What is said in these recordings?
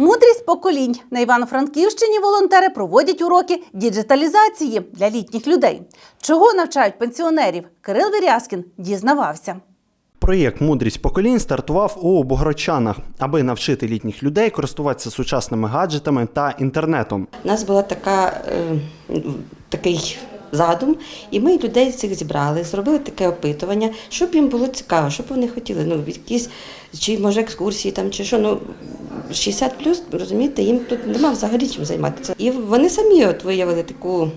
Мудрість поколінь на Івано-Франківщині волонтери проводять уроки діджиталізації для літніх людей. Чого навчають пенсіонерів? Кирил Вірязкін дізнавався. Проєкт Мудрість поколінь стартував у Богородчанах, аби навчити літніх людей користуватися сучасними гаджетами та інтернетом. У нас була така, е, такий задум, і ми людей цих зібрали, зробили таке опитування, щоб їм було цікаво, щоб вони хотіли. Ну, якісь, чи може екскурсії там, чи що. Ну, 60 плюс, розумієте, їм тут нема взагалі чим займатися. І вони самі от виявили таку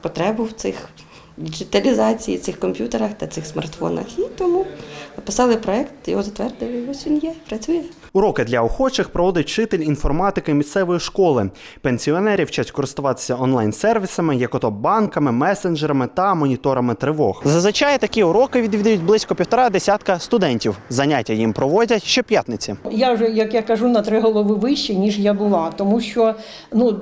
потребу в цих діджиталізації, цих комп'ютерах та цих смартфонах. І тому написали проект, його затвердили, ось він є, працює. Уроки для охочих проводить вчитель інформатики місцевої школи. Пенсіонерів вчать користуватися онлайн-сервісами, як ото банками, месенджерами та моніторами тривог. Зазвичай такі уроки відвідують близько півтора десятка студентів. Заняття їм проводять щоп'ятниці. Я вже, як я кажу, на три голови вище, ніж я була, тому що ну,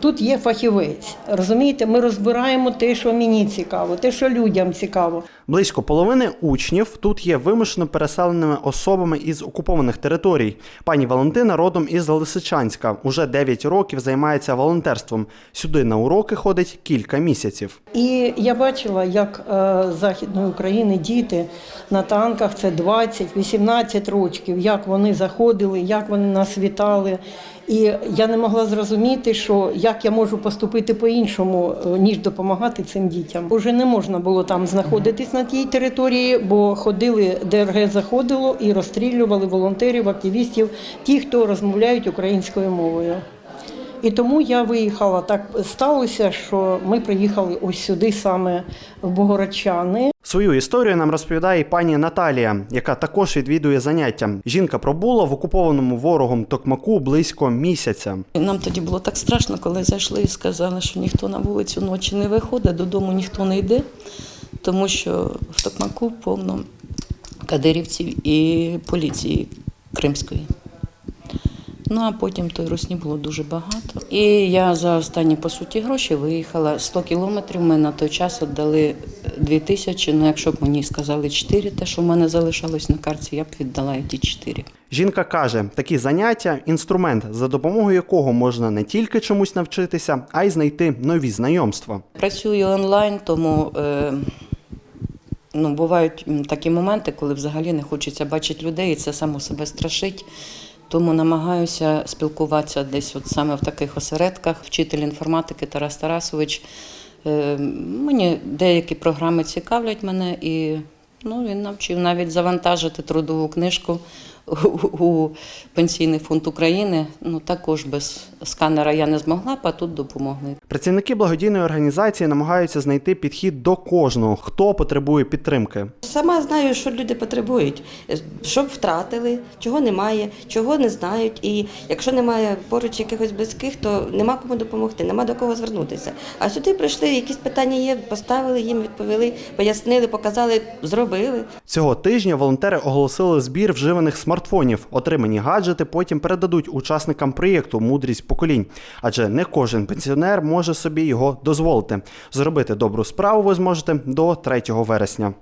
тут є фахівець. Розумієте, ми розбираємо те, що мені цікаво, те, що людям цікаво. Близько половини учнів тут є вимушено переселеними особами із окупованих територій. Пані Валентина родом із Лисичанська. Уже 9 років займається волонтерством. Сюди на уроки ходить кілька місяців. І я бачила, як е, з Західної України діти на танках це 20-18 років, як вони заходили, як вони нас вітали. І я не могла зрозуміти, що як я можу поступити по-іншому, е, ніж допомагати цим дітям. Уже не можна було там знаходитись на тій території, бо ходили, ДРГ заходило і розстрілювали волонтерів, активістів, ті, хто розмовляють українською мовою. І тому я виїхала. Так сталося, що ми приїхали ось сюди, саме в Богородчани. Свою історію нам розповідає і пані Наталія, яка також відвідує заняття. Жінка пробула в окупованому ворогом Токмаку близько місяця. Нам тоді було так страшно, коли зайшли і сказали, що ніхто на вулицю ночі не виходить, додому ніхто не йде, тому що в Токмаку повно кадирівців і поліції Кримської. Ну а потім той русні було дуже багато. І я за останні по суті гроші виїхала 100 кілометрів. Ми на той час віддали 2 тисячі. Ну якщо б мені сказали 4, те, що в мене залишалось на карті, я б віддала і ті 4. Жінка каже, такі заняття інструмент, за допомогою якого можна не тільки чомусь навчитися, а й знайти нові знайомства. Працюю онлайн, тому е, ну, бувають такі моменти, коли взагалі не хочеться бачити людей, і це само себе страшить. Тому намагаюся спілкуватися десь от саме в таких осередках. Вчитель інформатики Тарас Тарасович. Е, мені деякі програми цікавлять мене, і ну, він навчив навіть завантажити трудову книжку у, Пенсійний фонд України. Ну, також без сканера я не змогла, б, а тут допомогли. Працівники благодійної організації намагаються знайти підхід до кожного, хто потребує підтримки. Сама знаю, що люди потребують, що втратили, чого немає, чого не знають. І якщо немає поруч якихось близьких, то нема кому допомогти, нема до кого звернутися. А сюди прийшли, якісь питання є, поставили їм, відповіли, пояснили, показали, зробили. Цього тижня волонтери оголосили збір вживаних смартфонів. Отримані гаджети потім передадуть учасникам проєкту Мудрість поколінь, адже не кожен пенсіонер може собі його дозволити. Зробити добру справу ви зможете до 3 вересня.